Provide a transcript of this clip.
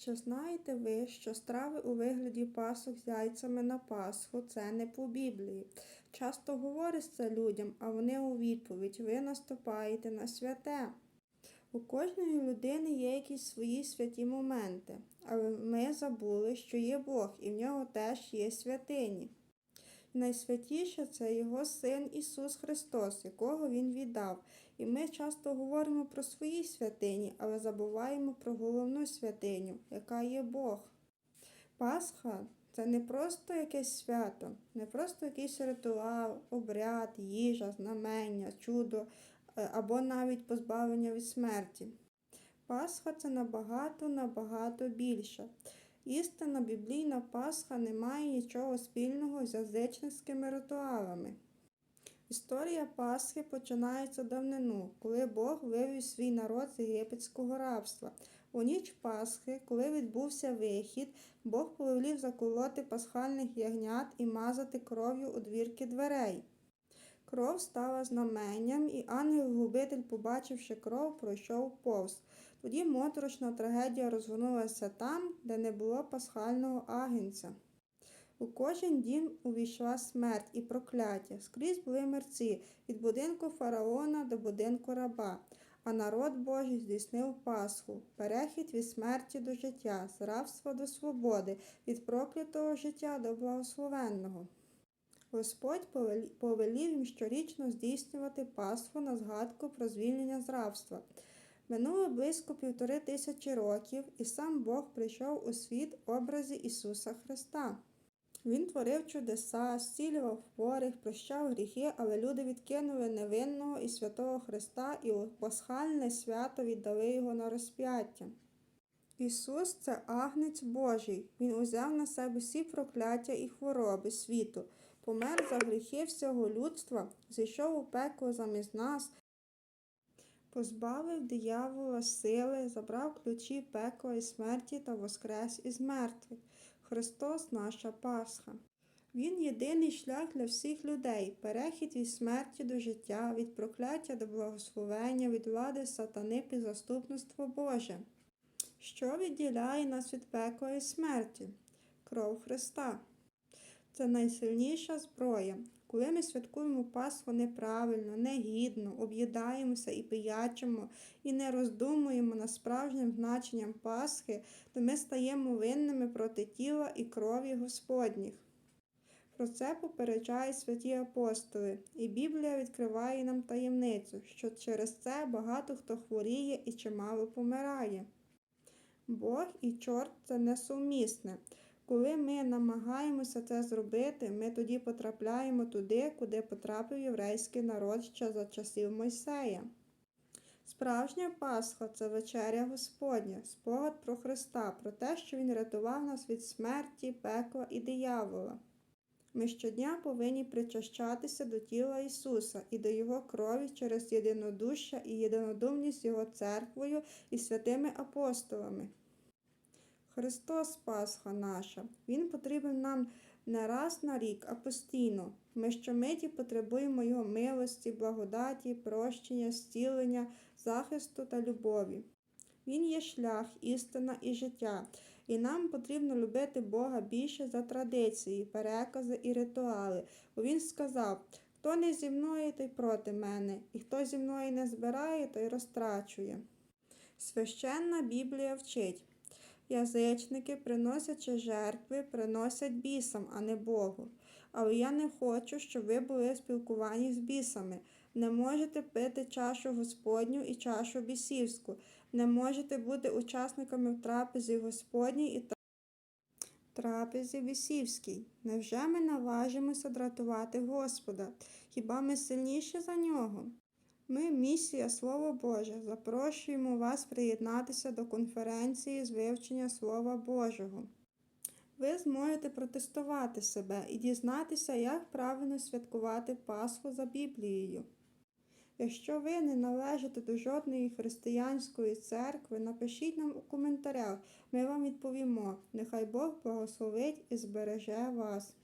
Чи знаєте ви, що страви у вигляді пасок з яйцями на Пасху це не по Біблії? Часто говориш це людям, а вони у відповідь ви наступаєте на святе. У кожної людини є якісь свої святі моменти, але ми забули, що є Бог, і в нього теж є святині. Найсвятіше це Його Син Ісус Христос, якого Він віддав. І ми часто говоримо про свої святині, але забуваємо про головну святиню, яка є Бог. Пасха це не просто якесь свято, не просто якийсь ритуал, обряд, їжа, знамення, чудо е, або навіть позбавлення від смерті. Пасха це набагато, набагато більше. Істинна біблійна Пасха не має нічого спільного з язичницькими ритуалами. Історія Пасхи починається давнину, коли Бог вивів свій народ з єгипетського рабства. У ніч Пасхи, коли відбувся вихід, Бог повелів заколоти пасхальних ягнят і мазати кров'ю у двірки дверей. Кров стала знаменням, і ангел-губитель, побачивши кров, пройшов повз. Тоді моторошна трагедія розгорнулася там, де не було пасхального агенця. У кожен дім увійшла смерть і прокляття. Скрізь були мерці від будинку фараона до будинку раба, а народ Божий здійснив Пасху, перехід від смерті до життя, з рабства до свободи, від проклятого життя до благословенного. Господь повелів їм щорічно здійснювати Пасху на згадку про звільнення з рабства. Минуло близько півтори тисячі років, і сам Бог прийшов у світ в образі Ісуса Христа. Він творив чудеса, зцілював хворих, прощав гріхи, але люди відкинули невинного і святого Христа і у пасхальне свято віддали його на розп'яття. Ісус це агнець Божий. Він узяв на себе всі прокляття і хвороби світу, помер за гріхи всього людства, зійшов у пекло замість нас, позбавив диявола сили, забрав ключі пекла і смерті та воскрес із мертвих. Христос наша Пасха. Він єдиний шлях для всіх людей, перехід від смерті до життя, від прокляття до благословення, від влади сатани під заступництво Боже. Що відділяє нас від пекла і смерті? Кров Христа. Це найсильніша зброя. Коли ми святкуємо Пасху неправильно, негідно, об'їдаємося і пиячимо, і не роздумуємо над справжнім значенням Пасхи, то ми стаємо винними проти тіла і крові Господніх. Про це попереджають святі апостоли, і Біблія відкриває нам таємницю, що через це багато хто хворіє і чимало помирає. Бог і чорт це несумісне. Коли ми намагаємося це зробити, ми тоді потрапляємо туди, куди потрапив єврейський народ ще за часів Мойсея. Справжня Пасха це вечеря Господня, спогад про Христа, про те, що Він рятував нас від смерті, пекла і диявола. Ми щодня повинні причащатися до тіла Ісуса і до Його крові через єдинодуща і єдинодумність Його церквою і святими апостолами. Христос Пасха наша, Він потрібен нам не раз на рік, а постійно. Ми щомиті потребуємо Його милості, благодаті, прощення, зцілення, захисту та любові. Він є шлях, істина і життя, і нам потрібно любити Бога більше за традиції, перекази і ритуали. Бо Він сказав: хто не зі мною, той проти мене, і хто зі мною не збирає, той розтрачує. Священна Біблія вчить. Язичники, приносячи жертви, приносять бісам, а не Богу. Але я не хочу, щоб ви були в спілкуванні з бісами. Не можете пити чашу Господню і чашу бісівську, не можете бути учасниками в трапезі Господній і трапезі бісівській. Невже ми наважимося дратувати Господа? Хіба ми сильніші за нього? Ми, місія Слово Боже, запрошуємо вас приєднатися до конференції з вивчення Слова Божого. Ви зможете протестувати себе і дізнатися, як правильно святкувати Пасху за Біблією. Якщо ви не належите до жодної християнської церкви, напишіть нам у коментарях, ми вам відповімо. Нехай Бог благословить і збереже вас.